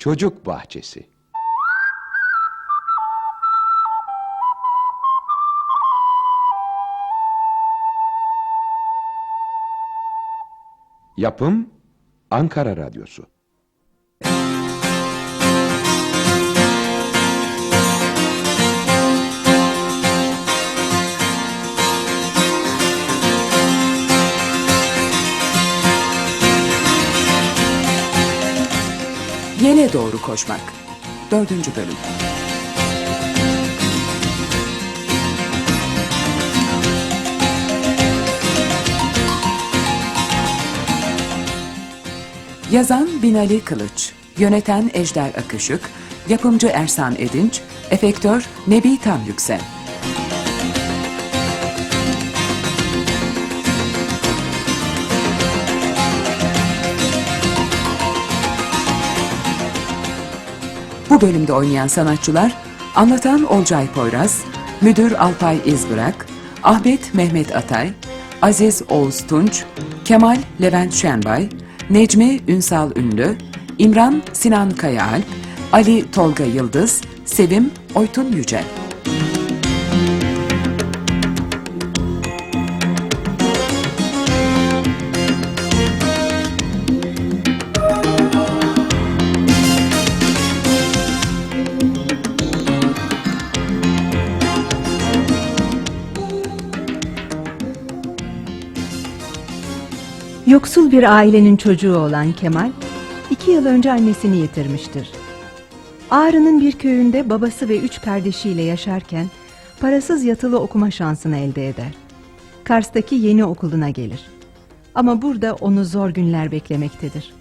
Çocuk Bahçesi. Yapım Ankara Radyosu Doğru koşmak. Dördüncü bölüm. Yazan Binali Kılıç, yöneten Ejder Akışık, yapımcı Ersan Edinç, efektör Nebi Tam Yüksel. Bu bölümde oynayan sanatçılar Anlatan Olcay Poyraz, Müdür Alpay İzbırak, Ahmet Mehmet Atay, Aziz Oğuz Tunç, Kemal Levent Şenbay, Necmi Ünsal Ünlü, İmran Sinan Kayaalp, Ali Tolga Yıldız, Sevim Oytun Yücel. Yoksul bir ailenin çocuğu olan Kemal, iki yıl önce annesini yitirmiştir. Ağrı'nın bir köyünde babası ve üç kardeşiyle yaşarken parasız yatılı okuma şansını elde eder. Kars'taki yeni okuluna gelir. Ama burada onu zor günler beklemektedir.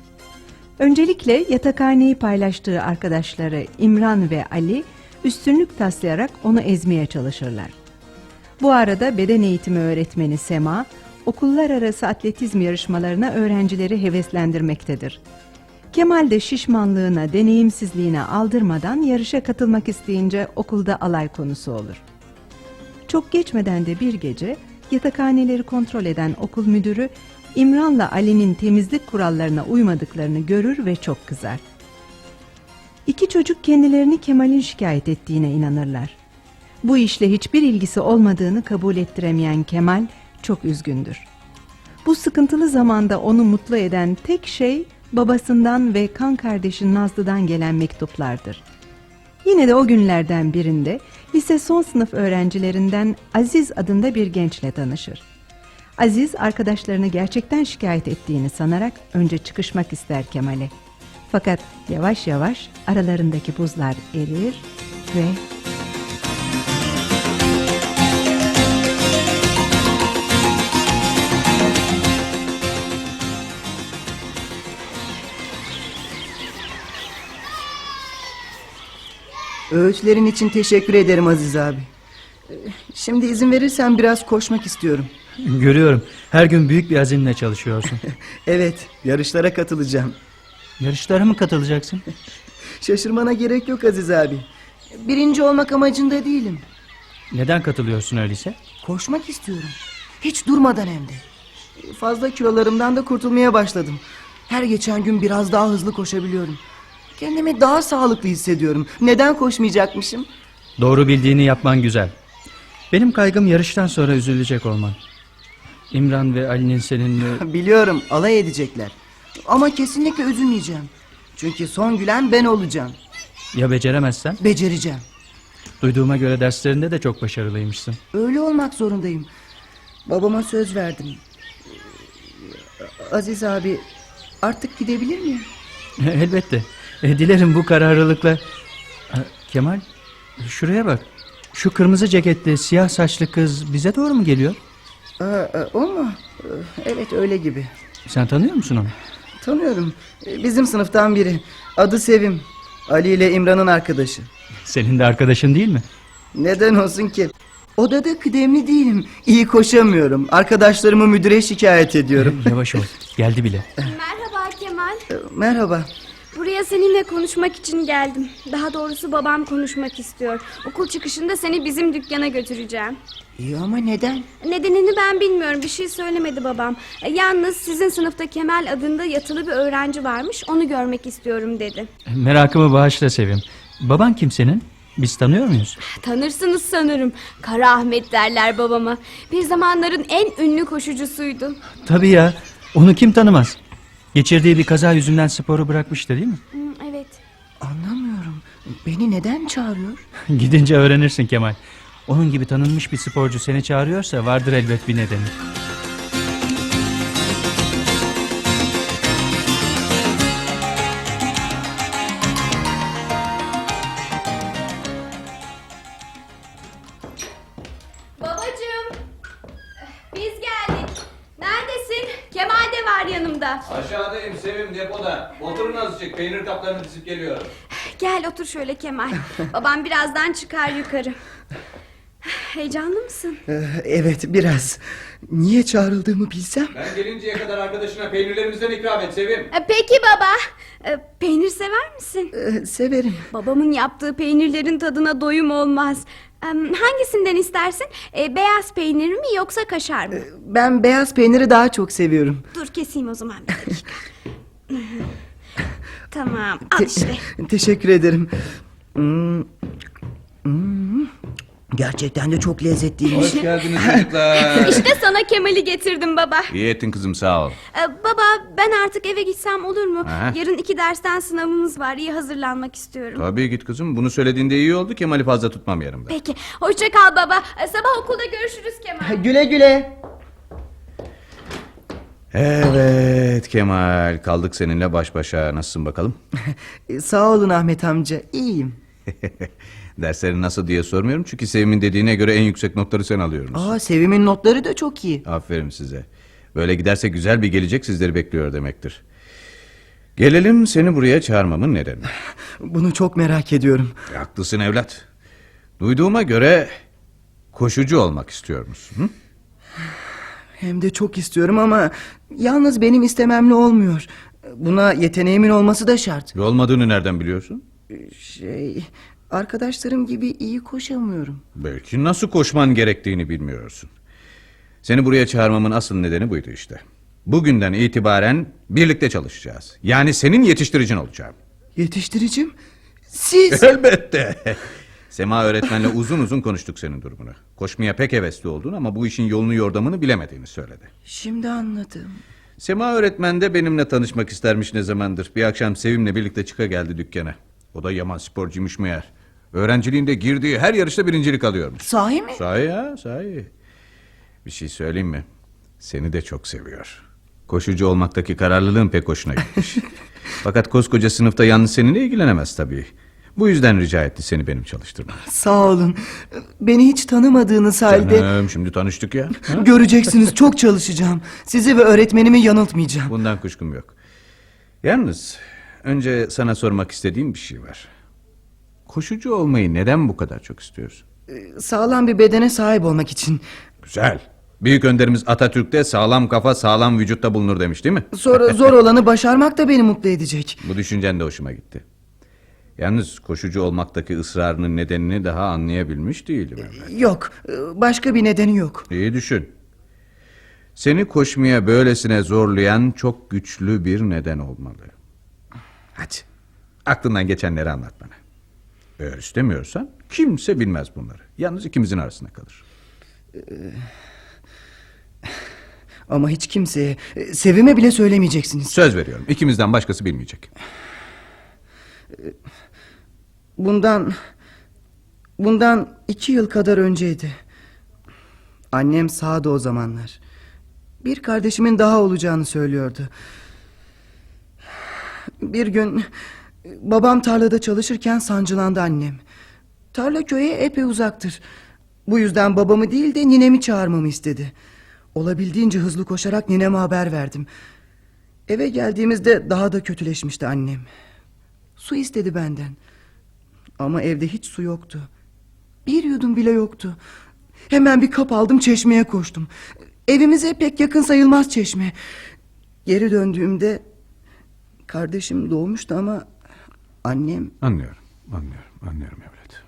Öncelikle yatakhaneyi paylaştığı arkadaşları İmran ve Ali üstünlük taslayarak onu ezmeye çalışırlar. Bu arada beden eğitimi öğretmeni Sema, okullar arası atletizm yarışmalarına öğrencileri heveslendirmektedir. Kemal de şişmanlığına, deneyimsizliğine aldırmadan yarışa katılmak isteyince okulda alay konusu olur. Çok geçmeden de bir gece yatakhaneleri kontrol eden okul müdürü İmran'la Ali'nin temizlik kurallarına uymadıklarını görür ve çok kızar. İki çocuk kendilerini Kemal'in şikayet ettiğine inanırlar. Bu işle hiçbir ilgisi olmadığını kabul ettiremeyen Kemal çok üzgündür. Bu sıkıntılı zamanda onu mutlu eden tek şey babasından ve kan kardeşi Nazlı'dan gelen mektuplardır. Yine de o günlerden birinde lise son sınıf öğrencilerinden Aziz adında bir gençle tanışır. Aziz arkadaşlarını gerçekten şikayet ettiğini sanarak önce çıkışmak ister Kemal'e. Fakat yavaş yavaş aralarındaki buzlar erir ve Öğütlerin için teşekkür ederim Aziz abi. Şimdi izin verirsen biraz koşmak istiyorum. Görüyorum. Her gün büyük bir azimle çalışıyorsun. Evet, yarışlara katılacağım. Yarışlara mı katılacaksın? Şaşırmana gerek yok Aziz abi. Birinci olmak amacında değilim. Neden katılıyorsun öyleyse? Koşmak istiyorum. Hiç durmadan hem de. Fazla kilolarımdan da kurtulmaya başladım. Her geçen gün biraz daha hızlı koşabiliyorum. Kendimi daha sağlıklı hissediyorum. Neden koşmayacakmışım? Doğru bildiğini yapman güzel. Benim kaygım yarıştan sonra üzülecek olman. İmran ve Ali'nin seninle... Biliyorum alay edecekler. Ama kesinlikle üzülmeyeceğim. Çünkü son gülen ben olacağım. Ya beceremezsen? Becereceğim. Duyduğuma göre derslerinde de çok başarılıymışsın. Öyle olmak zorundayım. Babama söz verdim. Aziz abi artık gidebilir miyim? Elbette. E, Dilerim bu kararlılıkla... Ha, Kemal, şuraya bak. Şu kırmızı ceketli, siyah saçlı kız bize doğru mu geliyor? Aa, e, o mu? Ee, Evet öyle gibi. Sen tanıyor musun onu? Tanıyorum. Ee, Bizim sınıftan biri. Adı Sevim. Ali ile İmran'ın arkadaşı. Senin de arkadaşın değil mi? Neden olsun ki? Odada kıdemli değilim. İyi koşamıyorum. Arkadaşlarımı müdüre şikayet ediyorum. Yavaş ol. Geldi bile. Merhaba Kemal. Ee, Merhaba. Buraya seninle konuşmak için geldim. Daha doğrusu babam konuşmak istiyor. Okul çıkışında seni bizim dükkana götüreceğim. İyi ama neden? Nedenini ben bilmiyorum. Bir şey söylemedi babam. E, Yalnız sizin sınıfta Kemal adında yatılı bir öğrenci varmış. Onu görmek istiyorum dedi. Merakımı bağışla Sevim. Baban kim senin? Biz tanıyor muyuz? Tanırsınız sanırım. Kara Ahmet derler babama. Bir zamanların en ünlü koşucusuydu. Tabii ya. Onu kim tanımaz? Geçirdiği bir kaza yüzünden sporu bırakmıştı değil mi? Hı, evet. Anlamıyorum. Beni neden çağırıyor? Gidince öğrenirsin Kemal. Onun gibi tanınmış bir sporcu seni çağırıyorsa vardır elbet bir nedeni. De var yanımda. Aşağıdayım Sevim depoda. Oturun azıcık peynir kaplarını dizip geliyorum. Gel otur şöyle Kemal. Babam birazdan çıkar yukarı. Heyecanlı mısın? Ee, Evet biraz. Niye çağrıldığımı bilsem. Ben gelinceye kadar arkadaşına peynirlerimizden ikram et Sevim. E, Peki baba. E, Peynir sever misin? Ee, Severim. Babamın yaptığı peynirlerin tadına doyum olmaz. Hangisinden istersin? E, Beyaz peynir mi yoksa kaşar mı? Ben beyaz peyniri daha çok seviyorum. Dur keseyim o zaman bir dakika. tamam al işte. Teşekkür ederim. Hmm. Hmm. Gerçekten de çok lezzetliymiş. Hoş geldiniz çocuklar. İşte sana Kemal'i getirdim baba. İyi ettin kızım sağ ol. Ee, baba ben artık eve gitsem olur mu? Aha. Yarın iki dersten sınavımız var. İyi hazırlanmak istiyorum. Tabii git kızım. Bunu söylediğinde iyi oldu. Kemal'i fazla tutmam yanımda. Peki. Hoşça kal baba. Ee, sabah okulda görüşürüz Kemal. Güle güle. Evet Kemal. Kaldık seninle baş başa. Nasılsın bakalım? Sağ olun Ahmet amca. İyiyim. Derslerin nasıl diye sormuyorum. Çünkü Sevim'in dediğine göre en yüksek notları sen alıyorsun. Aa Sevim'in notları da çok iyi. Aferin size. Böyle giderse güzel bir gelecek sizleri bekliyor demektir. Gelelim seni buraya çağırmamın nedeni. Bunu çok merak ediyorum. E, Haklısın evlat. Duyduğuma göre koşucu olmak istiyor musun? Hı? Hem de çok istiyorum ama yalnız benim istememle olmuyor. Buna yeteneğimin olması da şart. Olmadığını nereden biliyorsun? Şey, arkadaşlarım gibi iyi koşamıyorum. Belki nasıl koşman gerektiğini bilmiyorsun. Seni buraya çağırmamın asıl nedeni buydu işte. Bugünden itibaren birlikte çalışacağız. Yani senin yetiştiricin olacağım. Yetiştiricim? Siz? Elbette. Sema öğretmenle uzun uzun konuştuk senin durumunu. Koşmaya pek hevesli olduğunu ama bu işin yolunu yordamını bilemediğini söyledi. Şimdi anladım. Sema öğretmen de benimle tanışmak istermiş ne zamandır. Bir akşam Sevim'le birlikte çıka geldi dükkana. O da yaman sporcuymuş meğer. Öğrenciliğinde girdiği her yarışta birincilik alıyormuş. Sahi mi? Sahi ya sahi. Bir şey söyleyeyim mi? Seni de çok seviyor. Koşucu olmaktaki kararlılığın pek hoşuna gitmiş. Fakat koskoca sınıfta yalnız seninle ilgilenemez tabii. Bu yüzden rica etti seni benim çalıştırmam. Sağ olun. Beni hiç tanımadığınız halde Canım şimdi tanıştık ya. göreceksiniz çok çalışacağım. Sizi ve öğretmenimi yanıltmayacağım. Bundan kuşkum yok. Yalnız önce sana sormak istediğim bir şey var. Koşucu olmayı neden bu kadar çok istiyorsun? Sağlam bir bedene sahip olmak için. Güzel. Büyük önderimiz Atatürk'te sağlam kafa sağlam vücutta bulunur demiş değil mi? Sonra zor olanı başarmak da beni mutlu edecek. Bu düşüncen de hoşuma gitti. Yalnız koşucu olmaktaki ısrarının nedenini daha anlayabilmiş değilim. Emre. Yok, başka bir nedeni yok. İyi düşün. Seni koşmaya böylesine zorlayan çok güçlü bir neden olmalı. Hadi. Aklından geçenleri anlat bana. Eğer istemiyorsan kimse bilmez bunları. Yalnız ikimizin arasında kalır. Ama hiç kimseye, Sevime bile söylemeyeceksiniz. Söz veriyorum. ikimizden başkası bilmeyecek. Bundan, bundan iki yıl kadar önceydi. Annem sağdı o zamanlar. Bir kardeşimin daha olacağını söylüyordu. Bir gün babam tarlada çalışırken sancılandı annem. Tarla köye epey uzaktır. Bu yüzden babamı değil de ninemi çağırmamı istedi. Olabildiğince hızlı koşarak nineme haber verdim. Eve geldiğimizde daha da kötüleşmişti annem. Su istedi benden. Ama evde hiç su yoktu. Bir yudum bile yoktu. Hemen bir kap aldım çeşmeye koştum. Evimize pek yakın sayılmaz çeşme. Geri döndüğümde Kardeşim doğmuştu ama annem Anlıyorum, anlıyorum, anlıyorum evlat.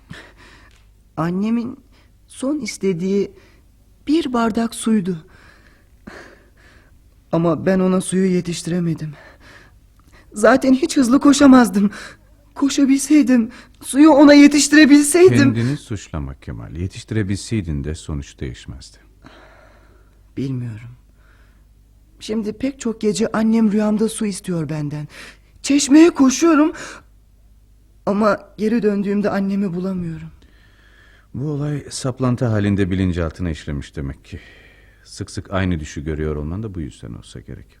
annemin son istediği bir bardak suydu. Ama ben ona suyu yetiştiremedim. Zaten hiç hızlı koşamazdım. Koşabilseydim, suyu ona yetiştirebilseydim. Kendini suçlama Kemal. Yetiştirebilseydin de sonuç değişmezdi. Bilmiyorum. Şimdi pek çok gece annem rüyamda su istiyor benden. Çeşmeye koşuyorum ama geri döndüğümde annemi bulamıyorum. Bu olay saplantı halinde bilinçaltına işlemiş demek ki. Sık sık aynı düşü görüyor olman da bu yüzden olsa gerek.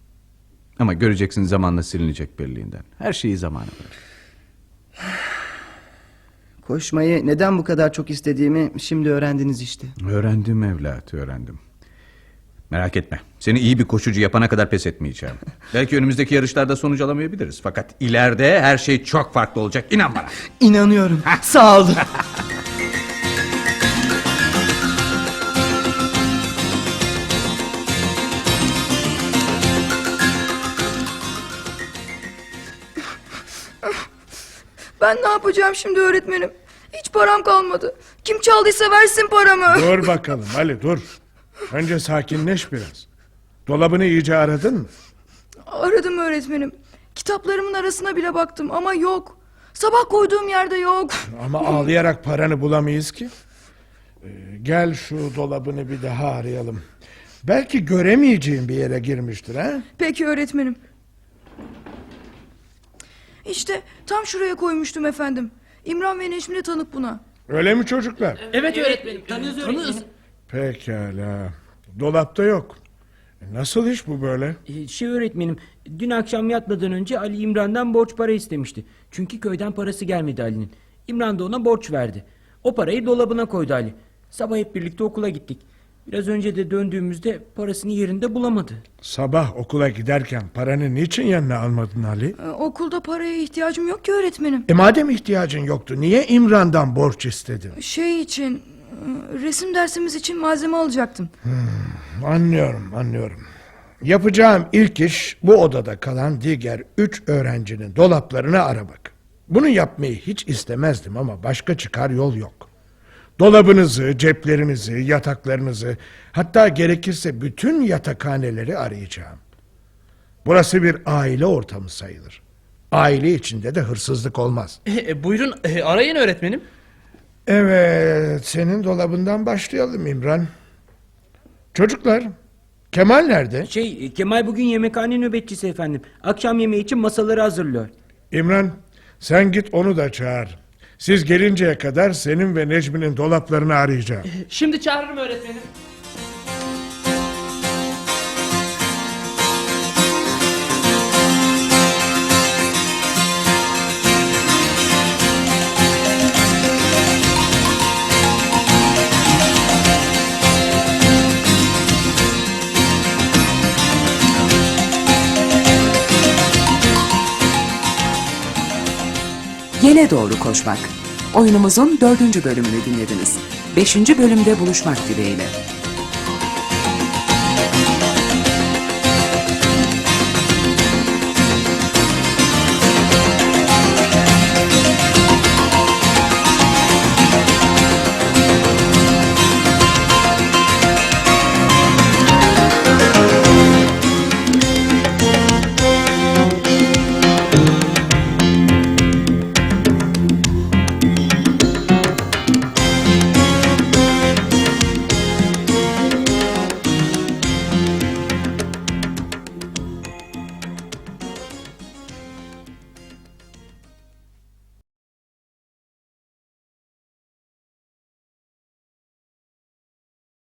Ama göreceksin zamanla silinecek belliğinden. Her şeyi zamana bırak. Koşmayı neden bu kadar çok istediğimi şimdi öğrendiniz işte. Öğrendim evlat, öğrendim. Merak etme. Seni iyi bir koşucu yapana kadar pes etmeyeceğim. Belki önümüzdeki yarışlarda sonuç alamayabiliriz. Fakat ileride her şey çok farklı olacak. İnan bana. İnanıyorum. Sağ olun. Ben ne yapacağım şimdi öğretmenim? Hiç param kalmadı. Kim çaldıysa versin paramı. Dur bakalım Ali dur. Önce sakinleş biraz. Dolabını iyice aradın mı? Aradım öğretmenim. Kitaplarımın arasına bile baktım ama yok. Sabah koyduğum yerde yok. Ama ağlayarak paranı bulamayız ki. Ee, gel şu dolabını bir daha arayalım. Belki göremeyeceğin bir yere girmiştir ha? Peki öğretmenim. İşte tam şuraya koymuştum efendim. İmran ve Necmi de tanık buna. Öyle mi çocuklar? Evet öğretmenim. Tanıyoruz öğretmenim. Pekala. Dolapta yok. E, Nasıl iş bu böyle? Ee, Şey öğretmenim, dün akşam yatmadan önce Ali İmran'dan borç para istemişti. Çünkü köyden parası gelmedi Ali'nin. İmran da ona borç verdi. O parayı dolabına koydu Ali. Sabah hep birlikte okula gittik. Biraz önce de döndüğümüzde parasını yerinde bulamadı. Sabah okula giderken paranı niçin yanına almadın Ali? Ee, okulda paraya ihtiyacım yok ki öğretmenim. E madem ihtiyacın yoktu niye İmran'dan borç istedin? Şey için, e, resim dersimiz için malzeme alacaktım. Anlıyorum, anlıyorum. Yapacağım ilk iş bu odada kalan diğer üç öğrencinin dolaplarını aramak. Bunu yapmayı hiç istemezdim ama başka çıkar yol yok. Dolabınızı, ceplerinizi, yataklarınızı, hatta gerekirse bütün yatakhaneleri arayacağım. Burası bir aile ortamı sayılır. Aile içinde de hırsızlık olmaz. E, buyurun arayın öğretmenim. Evet, senin dolabından başlayalım İmran. Çocuklar, Kemal nerede? Şey, Kemal bugün yemekhane nöbetçisi efendim. Akşam yemeği için masaları hazırlıyor. İmran, sen git onu da çağır. Siz gelinceye kadar senin ve Necmi'nin dolaplarını arayacağım. Şimdi çağırırım öğretmenim. Yele Doğru Koşmak. Oyunumuzun dördüncü bölümünü dinlediniz. Beşinci bölümde buluşmak dileğiyle.